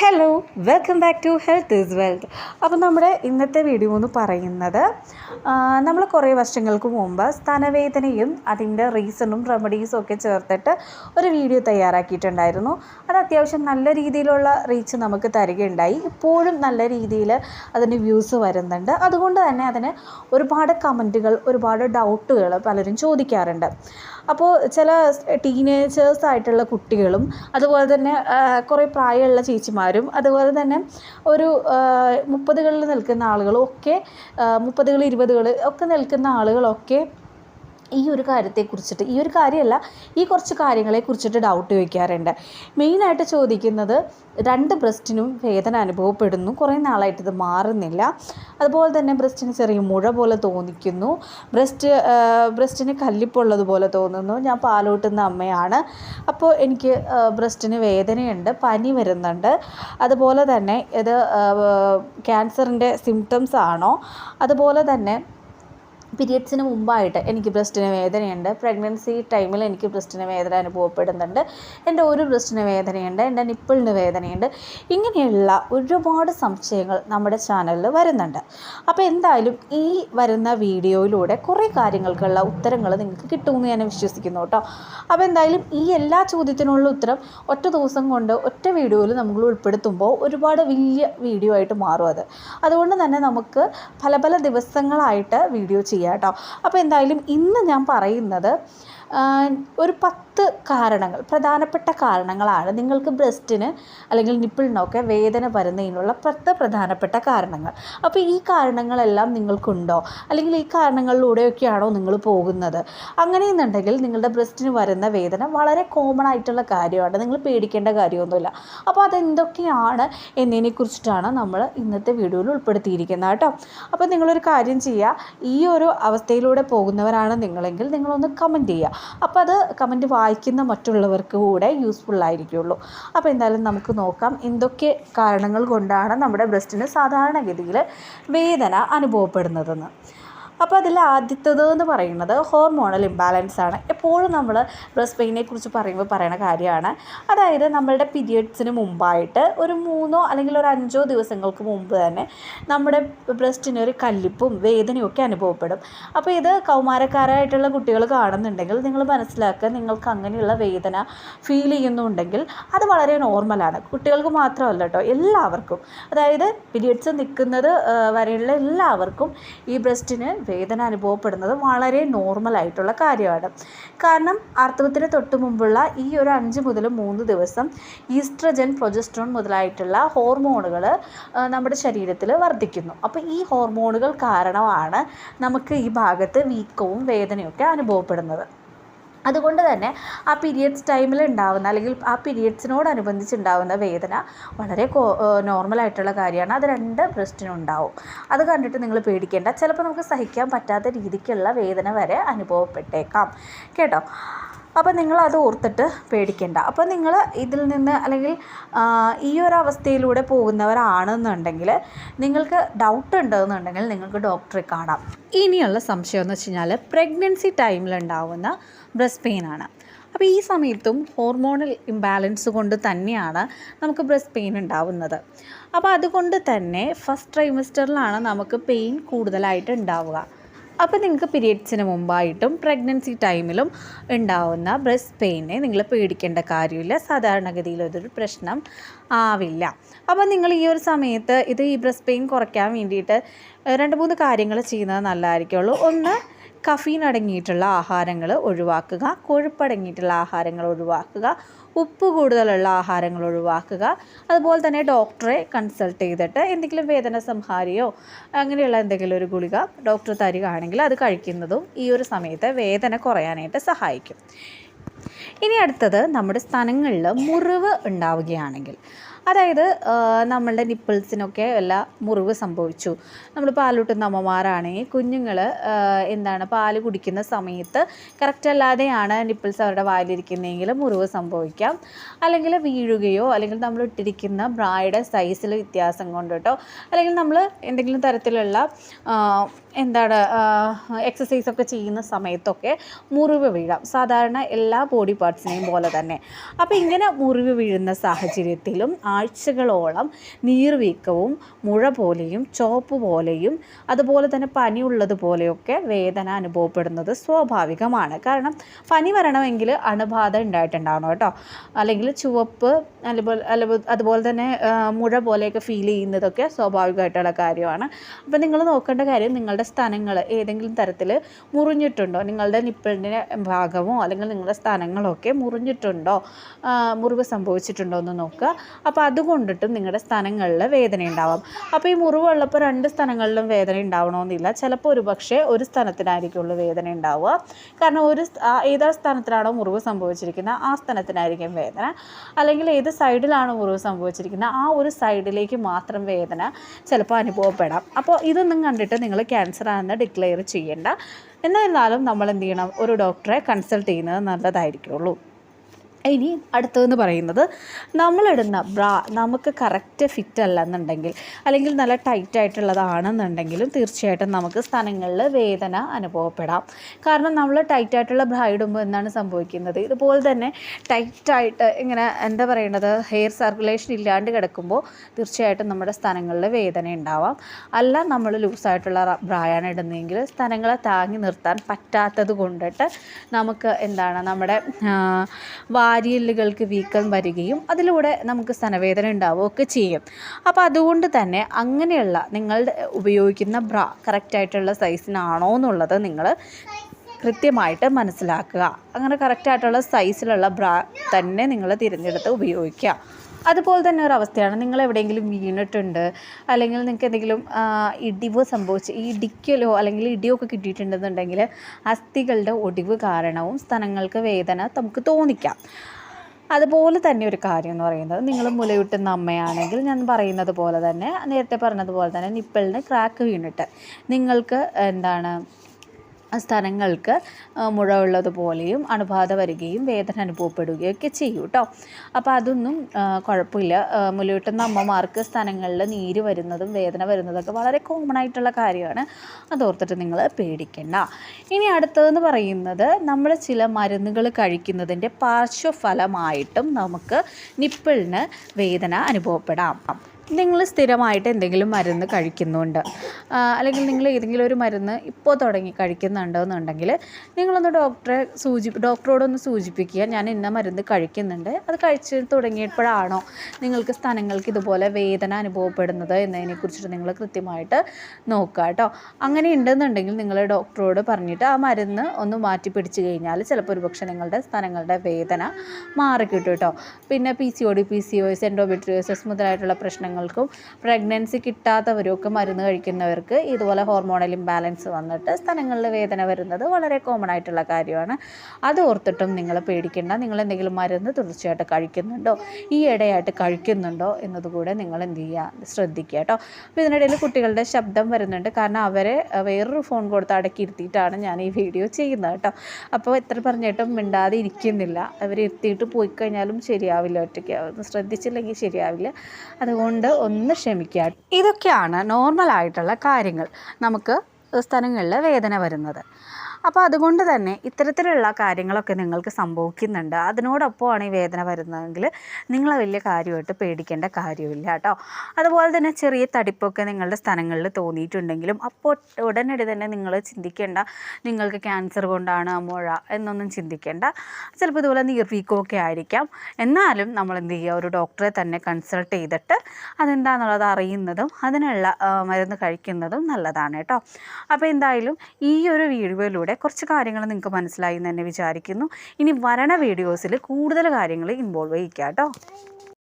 Hello welcome back to health is wealth അപ്പോൾ നമ്മുടെ ഇന്നത്തെ വീഡിയോ എന്ന് പറയുന്നത് നമ്മൾ കുറേ വർഷങ്ങൾക്ക് മുമ്പ് സ്തനവേദനയും അതിന്റെ റീസണും റെമഡീസും ഒക്കെ ചേർത്തിട്ട് ഒരു വീഡിയോ തയ്യാറാക്കിയിട്ടുണ്ടായിരുന്നു. അത് അത്യാവശ്യം നല്ല രീതിയിലുള്ള റീച്ച് നമുക്ക് തരികയുണ്ടായി. ഇപ്പോഴും നല്ല രീതിയിൽ അതിന് വ്യൂസ് വരുന്നുണ്ട്. അതുകൊണ്ട് തന്നെ അതിന് ഒരുപാട് കമന്റുകൾ ഒരുപാട് ഡൗട്ടുകൾ പലരും ചോദിക്കാറുണ്ട്. അപ്പോൾ ചില ടീനേജേഴ്സ് ആയിട്ടുള്ള കുട്ടികളും അതുപോലെ തന്നെ കുറേ പ്രായമുള്ള ചേച്ചിമാരും അതുപോലെ തന്നെ ഒരു മുപ്പതുകളിൽ നിൽക്കുന്ന ആളുകളും ഒക്കെ മുപ്പതുകൾ ഇരുപതുകൾ ഒക്കെ നിൽക്കുന്ന ആളുകളൊക്കെ ഈ ഒരു കാര്യത്തെക്കുറിച്ചിട്ട് ഈ ഒരു കാര്യമല്ല ഈ കുറച്ച് കാര്യങ്ങളെ കുറിച്ചിട്ട് ഡൗട്ട് ചോദിക്കാറുണ്ട്. മെയിനായിട്ട് ചോദിക്കുന്നത് രണ്ട് ബ്രസ്റ്റിനും വേദന അനുഭവപ്പെടുന്നു. കുറേ നാളായിട്ട് ഇത് മാറുന്നില്ല. അതുപോലെ തന്നെ ബ്രസ്റ്റിന് ചെറിയ മുഴ പോലെ തോന്നിക്കുന്നു. ബ്രസ്റ്റ് ബ്രസ്റ്റിന് കല്ലിപ്പുള്ളത് തോന്നുന്നു. ഞാൻ പാലൂട്ടുന്ന അമ്മയാണ്. അപ്പോൾ എനിക്ക് ബ്രസ്റ്റിന് വേദനയുണ്ട് പനി വരുന്നുണ്ട്. അതുപോലെ തന്നെ ഇത് ക്യാൻസറിന്റെ സിംറ്റംസ് ആണോ? അതുപോലെ തന്നെ പീരിയഡ്സിന് മുമ്പായിട്ട് എനിക്ക് ബ്രസ്റ്റിന് വേദനയുണ്ട്. പ്രഗ്നൻസി ടൈമിൽ എനിക്ക് ബ്രസ്റ്റിന് വേദന അനുഭവപ്പെടുന്നുണ്ട്. എന്റെ ഒരു ബ്രസ്റ്റിന് വേദനയുണ്ട്. എന്റെ നിപ്പിളിന് വേദനയുണ്ട്. ഇങ്ങനെയുള്ള ഒരുപാട് സംശയങ്ങൾ നമ്മുടെ ചാനലിൽ വരുന്നുണ്ട്. അപ്പോൾ എന്തായാലും ഈ വരുന്ന വീഡിയോയിലൂടെ കുറേ കാര്യങ്ങൾക്കുള്ള ഉത്തരങ്ങൾ നിങ്ങൾക്ക് കിട്ടുമെന്ന് ഞാൻ വിശ്വസിക്കുന്നു കേട്ടോ. അപ്പോൾ എന്തായാലും ഈ എല്ലാ ചോദ്യത്തിനുള്ള ഉത്തരം ഒറ്റ ദിവസം കൊണ്ട് ഒറ്റ വീഡിയോയിൽ നമ്മൾ ഉൾപ്പെടുത്തുമ്പോൾ ഒരുപാട് വലിയ വീഡിയോ ആയിട്ട് മാറും അത്. അതുകൊണ്ട് തന്നെ നമുക്ക് പല പല ദിവസങ്ങളായിട്ട് വീഡിയോ ചെയ്യാം കേട്ടോ അപ്പോൾ എന്തായാലും ഇന്ന് ഞാൻ പറയുന്നത് ഒരു പത്ത് കാരണങ്ങൾ പ്രധാനപ്പെട്ട കാരണങ്ങളാണ് നിങ്ങൾക്ക് ബ്രസ്റ്റിന് അല്ലെങ്കിൽ നിപ്പിളിനൊക്കെ വേദന വരുന്നതിനുള്ള പത്ത് പ്രധാനപ്പെട്ട കാരണങ്ങൾ. അപ്പോൾ ഈ കാരണങ്ങളെല്ലാം നിങ്ങൾക്കുണ്ടോ? അല്ലെങ്കിൽ ഈ കാരണങ്ങളിലൂടെയൊക്കെയാണോ നിങ്ങൾ പോകുന്നത്? അങ്ങനെയെന്നുണ്ടെങ്കിൽ നിങ്ങളുടെ ബ്രസ്റ്റിന് വരുന്ന വേദന വളരെ കോമൺ ആയിട്ടുള്ള കാര്യമാണ്. നിങ്ങൾ പേടിക്കേണ്ട കാര്യമൊന്നുമില്ല. അപ്പോൾ അതെന്തൊക്കെയാണ് എന്നതിനെക്കുറിച്ചിട്ടാണ് നമ്മൾ ഇന്നത്തെ വീഡിയോയിൽ ഉൾപ്പെടുത്തിയിരിക്കുന്നത് കേട്ടോ. അപ്പോൾ നിങ്ങളൊരു കാര്യം ചെയ്യുക. ഈ ഒരു അവസ്ഥയിലൂടെ പോകുന്നവരാണ് നിങ്ങളെങ്കിൽ നിങ്ങളൊന്ന് കമന്റ് ചെയ്യുക. അപ്പോൾ അത് കമന്റ് വായിക്കുന്ന മറ്റുള്ളവർക്ക് കൂടെ യൂസ്ഫുൾ ആയിരിക്കുള്ളൂ. അപ്പോൾ എന്തായാലും നമുക്ക് നോക്കാം എന്തൊക്കെ കാരണങ്ങൾ കൊണ്ടാണ് നമ്മുടെ ബ്രസ്റ്റിന് സാധാരണഗതിയിൽ വേദന അനുഭവപ്പെടുന്നതെന്ന്. അപ്പോൾ അതിൽ ആദ്യത്തത് എന്ന് പറയുന്നത് ഹോർമോണൽ ഇംബാലൻസ് ആണ്. എപ്പോഴും നമ്മൾ ബ്രസ്റ്റ് പെയിനെ കുറിച്ച് പറയുമ്പോൾ പറയുന്ന കാര്യമാണ്. അതായത് നമ്മളുടെ പീരിയഡ്സിന് മുമ്പായിട്ട് ഒരു മൂന്നോ അല്ലെങ്കിൽ ഒരു അഞ്ചോ ദിവസങ്ങൾക്ക് മുമ്പ് തന്നെ നമ്മുടെ ബ്രസ്റ്റിന് ഒരു കല്ലിപ്പും വേദനയും ഒക്കെ അനുഭവപ്പെടും. അപ്പോൾ ഇത് കൗമാരക്കാരായിട്ടുള്ള കുട്ടികൾ കാണുന്നുണ്ടെങ്കിൽ നിങ്ങൾ മനസ്സിലാക്കുക നിങ്ങൾക്ക് അങ്ങനെയുള്ള വേദന ഫീൽ ചെയ്യുന്നുണ്ടെങ്കിൽ അത് വളരെ നോർമലാണ് കുട്ടികൾക്ക് മാത്രമല്ല കേട്ടോ എല്ലാവർക്കും. അതായത് പീരിയഡ്സ് നിൽക്കുന്നത് വരെയുള്ള എല്ലാവർക്കും ഈ ബ്രസ്റ്റിന് വേദന അനുഭവപ്പെടുന്നത് വളരെ നോർമലായിട്ടുള്ള കാര്യമാണ്. കാരണം ആർത്തവത്തിന് തൊട്ട് മുമ്പുള്ള ഈ ഒരു അഞ്ച് മുതൽ മൂന്ന് ദിവസം ഈസ്ട്രജൻ പ്രൊജസ്ട്രോൺ മുതലായിട്ടുള്ള ഹോർമോണുകൾ നമ്മുടെ ശരീരത്തിൽ വർദ്ധിക്കുന്നു. അപ്പോൾ ഈ ഹോർമോണുകൾ കാരണമാണ് നമുക്ക് ഈ ഭാഗത്ത് വീക്കവും വേദനയൊക്കെ അനുഭവപ്പെടുന്നത്. അതുകൊണ്ട് തന്നെ ആ പീരിയഡ്സ് ടൈമിൽ ഉണ്ടാകുന്ന അല്ലെങ്കിൽ ആ പീരിയഡ്സിനോടനുബന്ധിച്ച് ഉണ്ടാകുന്ന വേദന വളരെ നോർമലായിട്ടുള്ള കാര്യമാണ്. അത് രണ്ട് ബ്രസ്റ്റിനും ഉണ്ടാവും അത് കണ്ടിട്ട് നിങ്ങൾ പേടിക്കേണ്ട. ചിലപ്പോൾ നമുക്ക് സഹിക്കാൻ പറ്റാത്ത രീതിക്കുള്ള വേദന വരെ അനുഭവപ്പെട്ടേക്കാം. കേട്ടോ? അപ്പോൾ നിങ്ങൾ അത് ഓർത്തിട്ട് പേടിക്കേണ്ട. അപ്പോൾ നിങ്ങൾ ഇതിൽ നിന്ന് അല്ലെങ്കിൽ ഈ ഒരു അവസ്ഥയിലൂടെ പോകുന്നവരാണെന്നുണ്ടെങ്കിൽ നിങ്ങൾക്ക് ഡൗട്ട് ഉണ്ടെന്നുണ്ടെങ്കിൽ നിങ്ങൾക്ക് ഡോക്ടറെ കാണാം. ഇനിയുള്ള സംശയം എന്ന് വെച്ച് കഴിഞ്ഞാൽ പ്രഗ്നൻസി ടൈമിലുണ്ടാവുന്ന ബ്രസ്റ്റ് പെയിൻ ആണ്. അപ്പോൾ ഈ സമയത്തും ഹോർമോണൽ ഇംബാലൻസ് കൊണ്ട് തന്നെയാണ് നമുക്ക് ബ്രസ്റ്റ് പെയിൻ ഉണ്ടാവുന്നത്. അപ്പോൾ അതുകൊണ്ട് തന്നെ ഫസ്റ്റ് ട്രൈമസ്റ്ററിലാണ് നമുക്ക് പെയിൻ കൂടുതലായിട്ട് ഉണ്ടാവുക. അപ്പോൾ നിങ്ങൾക്ക് പീരിയഡ്സിന് മുമ്പായിട്ടും പ്രഗ്നൻസി ടൈമിലും ഉണ്ടാവുന്ന ബ്രസ്റ്റ് പെയിനെ നിങ്ങൾ പേടിക്കേണ്ട കാര്യമില്ല. സാധാരണഗതിയിൽ ഇതൊരു പ്രശ്നം ആവില്ല. അപ്പോൾ നിങ്ങൾ ഈ ഒരു സമയത്ത് ഇത് ഈ ബ്രസ്റ്റ് പെയിൻ കുറയ്ക്കാൻ വേണ്ടിയിട്ട് രണ്ട് മൂന്ന് കാര്യങ്ങൾ ചെയ്യുന്നത് നല്ലതായിരിക്കുള്ളൂ. ഒന്ന് കഫീൻ അടങ്ങിയിട്ടുള്ള ആഹാരങ്ങൾ ഒഴിവാക്കുക. കൊഴുപ്പടങ്ങിയിട്ടുള്ള ആഹാരങ്ങൾ ഒഴിവാക്കുക. ഉപ്പ് കൂടുതലുള്ള ആഹാരങ്ങൾ ഒഴിവാക്കുക. അതുപോലെ തന്നെ ഡോക്ടറെ കൺസൾട്ട് ചെയ്തിട്ട് എന്തെങ്കിലും വേദന സംഹാരിയോ അങ്ങനെയുള്ള എന്തെങ്കിലും ഒരു ഗുളിക ഡോക്ടർ തരികയാണെങ്കിൽ അത് കഴിക്കുന്നതും ഈ ഒരു സമയത്ത് വേദന കുറയാനായിട്ട് സഹായിക്കും. ഇനി അടുത്തത് നമ്മുടെ സ്ഥലങ്ങളിൽ മുറിവ് ഉണ്ടാവുകയാണെങ്കിൽ. അതായത് നമ്മളുടെ നിപ്പിൾസിനൊക്കെ വല്ല മുറിവ് സംഭവിച്ചു. നമ്മൾ പാലൂട്ടുന്ന അമ്മമാരാണെങ്കിൽ കുഞ്ഞുങ്ങൾ എന്താണ് പാൽ കുടിക്കുന്ന സമയത്ത് കറക്റ്റ് അല്ലാതെയാണ് നിപ്പിൾസ് അവരുടെ വായിലിരിക്കുന്നതെങ്കിൽ മുറിവ് സംഭവിക്കാം. അല്ലെങ്കിൽ വീഴുകയോ അല്ലെങ്കിൽ നമ്മൾ ഇട്ടിരിക്കുന്ന ബ്രായുടെ സൈസിൽ വ്യത്യാസം കൊണ്ട് കേട്ടോ അല്ലെങ്കിൽ നമ്മൾ എന്തെങ്കിലും തരത്തിലുള്ള എന്താണ് എക്സസൈസ് ഒക്കെ ചെയ്യുന്ന സമയത്തൊക്കെ മുറിവ് വീഴാം. സാധാരണ എല്ലാ ബോഡി പാർട്സിനെയും പോലെ തന്നെ. അപ്പോൾ ഇങ്ങനെ മുറിവ് വീഴുന്ന സാഹചര്യത്തിലും ആഴ്ചകളോളം നീർവീക്കവും മുഴ പോലെയും ചോപ്പ് പോലെയും അതുപോലെ തന്നെ പനിയുള്ളത് പോലെയൊക്കെ വേദന അനുഭവപ്പെടുന്നത് സ്വാഭാവികമാണ്. കാരണം പനി വരണമെങ്കിൽ അണുബാധ ഉണ്ടായിട്ടുണ്ടാവണം കേട്ടോ. അല്ലെങ്കിൽ ചുവപ്പ് അതുപോലെ അല്ല- അതുപോലെ തന്നെ മുഴ പോലെയൊക്കെ ഫീൽ ചെയ്യുന്നതൊക്കെ സ്വാഭാവികമായിട്ടുള്ള കാര്യമാണ്. അപ്പോൾ നിങ്ങൾ നോക്കേണ്ട കാര്യം നിങ്ങളുടെ സ്ഥലങ്ങൾ ഏതെങ്കിലും തരത്തിൽ മുറിഞ്ഞിട്ടുണ്ടോ? നിങ്ങളുടെ നിപ്പിളിന്റെ ഭാഗമോ അല്ലെങ്കിൽ നിങ്ങളുടെ സ്ഥലങ്ങളൊക്കെ മുറിഞ്ഞിട്ടുണ്ടോ? മുറിവ് സംഭവിച്ചിട്ടുണ്ടോ എന്ന് നോക്കുക. അപ്പോൾ അതുകൊണ്ടിട്ടും നിങ്ങളുടെ സ്ഥലങ്ങളിൽ വേദന ഉണ്ടാവാം അപ്പോൾ ഈ മുറിവുള്ളപ്പോൾ രണ്ട് സ്ഥലങ്ങളിലും വേദന ഉണ്ടാവണമെന്നില്ല ചിലപ്പോൾ ഒരു പക്ഷേ ഒരു സ്ഥലത്തിനായിരിക്കുള്ളൂ വേദന ഉണ്ടാവുക കാരണം ഒരു ഏതാ സ്ഥാനത്തിലാണോ മുറിവ് സംഭവിച്ചിരിക്കുന്നത് ആ സ്ഥലത്തിനായിരിക്കും വേദന. അല്ലെങ്കിൽ ഏത് സൈഡിലാണോ മുറിവ് സംഭവിച്ചിരിക്കുന്നത് ആ ഒരു സൈഡിലേക്ക് മാത്രം വേദന ചിലപ്പോൾ അനുഭവപ്പെടാം. അപ്പോൾ ഇതൊന്നും കണ്ടിട്ട് നിങ്ങൾ ക്യാൻസർ ആണെന്ന് ഡിക്ലെയർ ചെയ്യേണ്ട. എന്നിരുന്നാലും നമ്മൾ എന്ത് ചെയ്യണം? ഒരു ഡോക്ടറെ കൺസൾട്ട് ചെയ്യുന്നത് നല്ലതായിരിക്കുള്ളൂ. ഇനി അടുത്തതെന്ന് പറയുന്നത് നമ്മളിടുന്ന ബ്രാ നമുക്ക് കറക്റ്റ് ഫിറ്റ് അല്ല എന്നുണ്ടെങ്കിൽ അല്ലെങ്കിൽ നല്ല ടൈറ്റ് ആയിട്ടുള്ളതാണെന്നുണ്ടെങ്കിലും തീർച്ചയായിട്ടും നമുക്ക് സ്ഥലങ്ങളിൽ വേദന അനുഭവപ്പെടാം. കാരണം നമ്മൾ ടൈറ്റ് ആയിട്ടുള്ള ബ്രാ ഇടുമ്പോൾ എന്താണ് സംഭവിക്കുന്നത്? ഇതുപോലെ തന്നെ ടൈറ്റായിട്ട് ഇങ്ങനെ എന്താ പറയേണ്ടത് ഹെയർ സർക്കുലേഷൻ ഇല്ലാണ്ട് കിടക്കുമ്പോൾ തീർച്ചയായിട്ടും നമ്മുടെ സ്ഥലങ്ങളിൽ വേദന ഉണ്ടാവാം. അല്ല നമ്മൾ ലൂസായിട്ടുള്ള ബ്രായാണ് ഇടുന്നതെങ്കിൽ സ്ഥലങ്ങളെ താങ്ങി നിർത്താൻ പറ്റാത്തത് കൊണ്ടിട്ട് നമുക്ക് എന്താണ് നമ്മുടെ വാരിയല്ലുകൾക്ക് വീക്കം വരികയും അതിലൂടെ നമുക്ക് സ്തനവേദന ഉണ്ടാവുകയൊക്കെ ചെയ്യും. അപ്പോൾ അതുകൊണ്ട് തന്നെ അങ്ങനെയുള്ള നിങ്ങൾ ഉപയോഗിക്കുന്ന ബ്ര കറക്റ്റായിട്ടുള്ള സൈസിനാണോ എന്നുള്ളത് നിങ്ങൾ കൃത്യമായിട്ട് മനസ്സിലാക്കുക. അങ്ങനെ കറക്റ്റായിട്ടുള്ള സൈസിലുള്ള ബ്ര തന്നെ നിങ്ങൾ തിരഞ്ഞെടുത്ത് ഉപയോഗിക്കുക. അതുപോലെ തന്നെ ഒരു അവസ്ഥയാണ്. നിങ്ങൾ എവിടെയെങ്കിലും വീണിട്ടുണ്ട് അല്ലെങ്കിൽ നിങ്ങൾക്ക് എന്തെങ്കിലും ഇടിവ് സംഭവിച്ച് ഈ ഇടിക്കലോ അല്ലെങ്കിൽ ഇടിയൊക്കെ കിട്ടിയിട്ടുണ്ടെന്നുണ്ടെങ്കിൽ അസ്ഥികളുടെ ഒടിവ് കാരണവും സ്ഥലങ്ങൾക്ക് വേദന നമുക്ക് തോന്നിക്കാം. അതുപോലെ തന്നെ ഒരു കാര്യം എന്ന് പറയുന്നത് നിങ്ങൾ മുലയൂട്ടുന്ന അമ്മയാണെങ്കിൽ ഞാൻ പറയുന്നത് പോലെ തന്നെ നേരത്തെ പറഞ്ഞതുപോലെ തന്നെ നിപ്പിളിന് ക്രാക്ക് വീണിട്ട്. നിങ്ങൾക്ക് എന്താണ് സ്ഥലങ്ങൾക്ക് ആ, മുഴ ഉള്ളതുപോലെയും അണുബാധ വരികയും വേദന അനുഭവപ്പെടുകയൊക്കെ ചെയ്യും കേട്ടോ അപ്പോൾ അതൊന്നും കുഴപ്പമില്ല. മുലയൂട്ടുന്ന അമ്മമാർക്ക് സ്ഥലങ്ങളിൽ നീര് വരുന്നതും വേദന വരുന്നതൊക്കെ വളരെ കോമൺ ആയിട്ടുള്ള കാര്യമാണ്. അതോർത്തിട്ട് നിങ്ങൾ പേടിക്കണ്ട. ഇനി അടുത്തതെന്ന് പറയുന്നത് നമ്മൾ ചില മരുന്നുകൾ കഴിക്കുന്നതിന്റെ പാർശ്വഫലമായിട്ടും നമുക്ക് നിപ്പിളിന് വേദന അനുഭവപ്പെടാം. നിങ്ങൾ സ്ഥിരമായിട്ട് എന്തെങ്കിലും മരുന്ന് കഴിക്കുന്നുണ്ട്. അല്ലെങ്കിൽ നിങ്ങൾ ഏതെങ്കിലും ഒരു മരുന്ന് ഇപ്പോൾ തുടങ്ങി കഴിക്കുന്നുണ്ടോ എന്നുണ്ടെങ്കിൽ നിങ്ങളൊന്ന് ഡോക്ടറെ സൂചി ഡോക്ടറോടൊന്ന് സൂചിപ്പിക്കുക. ഞാൻ ഇന്ന മരുന്ന് കഴിക്കുന്നുണ്ട്. അത് കഴിച്ച് തുടങ്ങിയപ്പോഴാണോ നിങ്ങൾക്ക് സ്ഥലങ്ങൾക്ക് ഇതുപോലെ വേദന അനുഭവപ്പെടുന്നത് എന്നതിനെക്കുറിച്ചിട്ട് നിങ്ങൾ കൃത്യമായിട്ട് നോക്കുക കേട്ടോ. അങ്ങനെ ഉണ്ടെന്നുണ്ടെങ്കിൽ നിങ്ങൾ ഡോക്ടറോട് പറഞ്ഞിട്ട് ആ മരുന്ന് ഒന്ന് മാറ്റി പിടിച്ചു കഴിഞ്ഞാൽ ചിലപ്പോൾ ഒരുപക്ഷെ നിങ്ങളുടെ സ്ഥലങ്ങളുടെ വേദന മാറിക്കിട്ടും കേട്ടോ. പിന്നെ P C O D P C O S endometriosis മുതലായിട്ടുള്ള പ്രശ്നങ്ങൾക്കും പ്രഗ്നൻസി കിട്ടാത്തവരും ഒക്കെ മരുന്ന് കഴിക്കുന്നവർക്ക് ഇതുപോലെ ഹോർമോണൽ ഇംബാലൻസ് വന്നിട്ട് സ്ഥലങ്ങളിൽ വേദന വരുന്നത് വളരെ കോമൺ ആയിട്ടുള്ള കാര്യമാണ്. അത് ഓർത്തിട്ടും നിങ്ങൾ പേടിക്കേണ്ട. നിങ്ങൾ എന്തെങ്കിലും മരുന്ന് തുടർച്ചയായിട്ട് കഴിക്കുന്നുണ്ടോ? ഈ ഇടയായിട്ട് കഴിക്കുന്നുണ്ടോ എന്നതുകൂടെ നിങ്ങൾ എന്ത് ചെയ്യുക? ശ്രദ്ധിക്കുക കേട്ടോ. അപ്പോൾ ഇതിനിടയിൽ കുട്ടികളുടെ ശബ്ദം വരുന്നുണ്ട്. കാരണം അവരെ വേറൊരു ഫോൺ കൊടുത്ത് അടക്കിയിരുത്തിയിട്ടാണ് ഞാൻ ഈ വീഡിയോ ചെയ്യുന്നത് കേട്ടോ. അപ്പോൾ എത്ര പറഞ്ഞിട്ടും മിണ്ടാതെ ഇരിക്കുന്നില്ല. അവർ പോയി കഴിഞ്ഞാലും ശരിയാവില്ല ഒറ്റയ്ക്ക്. ശ്രദ്ധിച്ചില്ലെങ്കിൽ ശരിയാവില്ല. അതുകൊണ്ട് ഒന്ന് ക്ഷമിക്കുക ഇതൊക്കെയാണ് നോർമൽ ആയിട്ടുള്ള കാര്യങ്ങൾ. നമുക്ക് സ്ഥലങ്ങളിൽ വേദന വരുന്നത്. അപ്പോൾ അതുകൊണ്ട് തന്നെ ഇത്തരത്തിലുള്ള കാര്യങ്ങളൊക്കെ നിങ്ങൾക്ക് സംഭവിക്കുന്നുണ്ട്. അതിനോടൊപ്പമാണ് ഈ വേദന വരുന്നതെങ്കിൽ നിങ്ങൾ വലിയ കാര്യമായിട്ട് പേടിക്കേണ്ട കാര്യമില്ല കേട്ടോ. അതുപോലെ തന്നെ ചെറിയ തടിപ്പൊക്കെ നിങ്ങളുടെ സ്ഥലങ്ങളിൽ തോന്നിയിട്ടുണ്ടെങ്കിലും അപ്പോൾ ഉടനടി തന്നെ നിങ്ങൾ ചിന്തിക്കേണ്ട. നിങ്ങൾക്ക് ക്യാൻസർ കൊണ്ടാണ് മുഴ എന്നൊന്നും ചിന്തിക്കേണ്ട. ചിലപ്പോൾ ഇതുപോലെ നീർവീക്കമൊക്കെ ആയിരിക്കാം. എന്നാലും നമ്മൾ എന്ത് ചെയ്യുക? ഒരു ഡോക്ടറെ തന്നെ കൺസൾട്ട് ചെയ്തിട്ട് അതെന്താണെന്നുള്ളത് അറിയുന്നതും അതിനുള്ള മരുന്ന് കഴിക്കുന്നതും നല്ലതാണ് കേട്ടോ. അപ്പോൾ എന്തായാലും ഈ ഒരു വീഡിയോയിലൂടെ കുറച്ച് കാര്യങ്ങൾ നിങ്ങൾക്ക് മനസ്സിലായി എന്ന് തന്നെ വിചാരിക്കുന്നു. ഇനി വരണ വീഡിയോസിൽ കൂടുതൽ കാര്യങ്ങൾ ഇൻവോൾവ് ചെയ്യിക്കാം കേട്ടോ